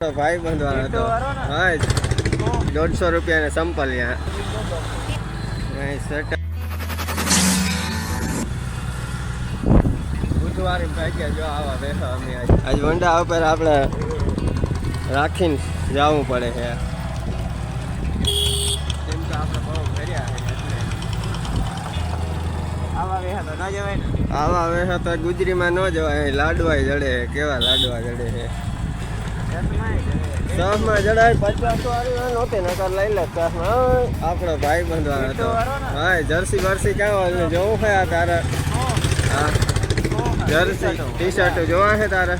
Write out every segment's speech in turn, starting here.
ભાઈ બંધવાનો હતો. હા દોઢસો રૂપિયા સંપલ ત્યાં બુધવારે જો આવા બેઠા અમે આજ. વંડા ઉપર આપણે રાખીને જવું પડે છે. કેમ કે આપણે બહુ ફર્યા આવા વેહા તો ના આવા વેહા તો ગુજરીમાં ન જવાય લાડવા જડે કેવા લાડવા જડે છે. સાસમાં જડાય પચાસ વાળી નહોતી નકર લઈ લે સાસમાં આપણો ભાઈ બંધવાનો હતો. હા જર્સી બર્સી ક્યાં હોય જોવું છે આ તારે? હા. જર્સી ટી શર્ટ જોવા છે તારે?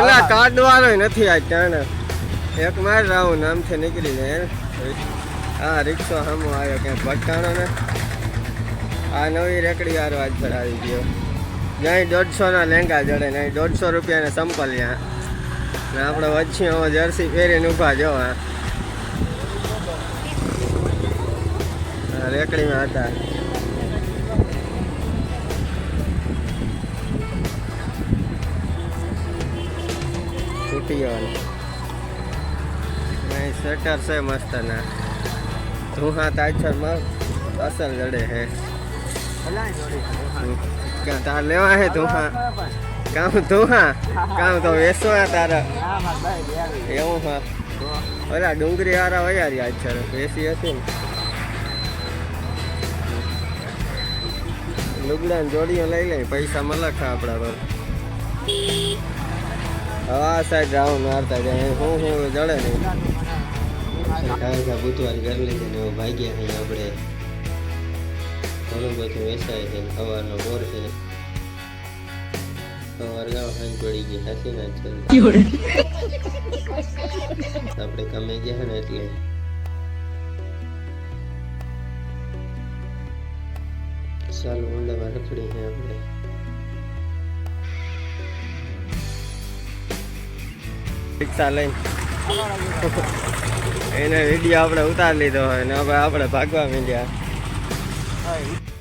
ઓલા કાર્ડ વાળો નથી આજ ત્યાં એક માર નામ આમથી નીકળી ને. હા રિક્ષો સામો આવ્યો ક્યાંક ભટકાણો ને. આ નવી રેકડી આરો આજ પર આવી ગયો. જ્યાં દોઢસો ના લેંગા જડે ને દોઢસો રૂપિયાને સંપલ ને આપણે વચ્ચે હવે જર્સી પહેરીને ઊભા જો હા હા, રેકડીમાં હતા. છૂટી જવાનું સ્વેટર છે મસ્ત ના ધુહા તાજરમાં અસર જડે હે. તાર લેવા હે ધુહા? કામ ધુહા? કામ તો વેસવા તારા? એવું હા. ઓલા હારા વયારી આજ છે વેસી હતી ને. જોડીઓ લઈ લઈ પૈસા મલખા આપણા પર. હવે સાઈડ રાઉન્ડ મારતા જાય. હું હું જડે નહીં. કાંઈ બુધવાર કરી લીધી ને ભાગ્યા અહીં આપણે. ઘણું બધું વેચાય છે સવારનો બોર છે. સવાર ગાવ હાંજ પડી ગઈ હાસી ના ચાલ. આપણે કમે ગયા ને એટલે. ચાલો ઊંડામાં રખડી છે આપણે. રિક્ષા લઈને. એને વીડિયો આપણે ઉતારી લીધો હોય ને હવે આપણે ભાગવા માંડ્યા. Aí.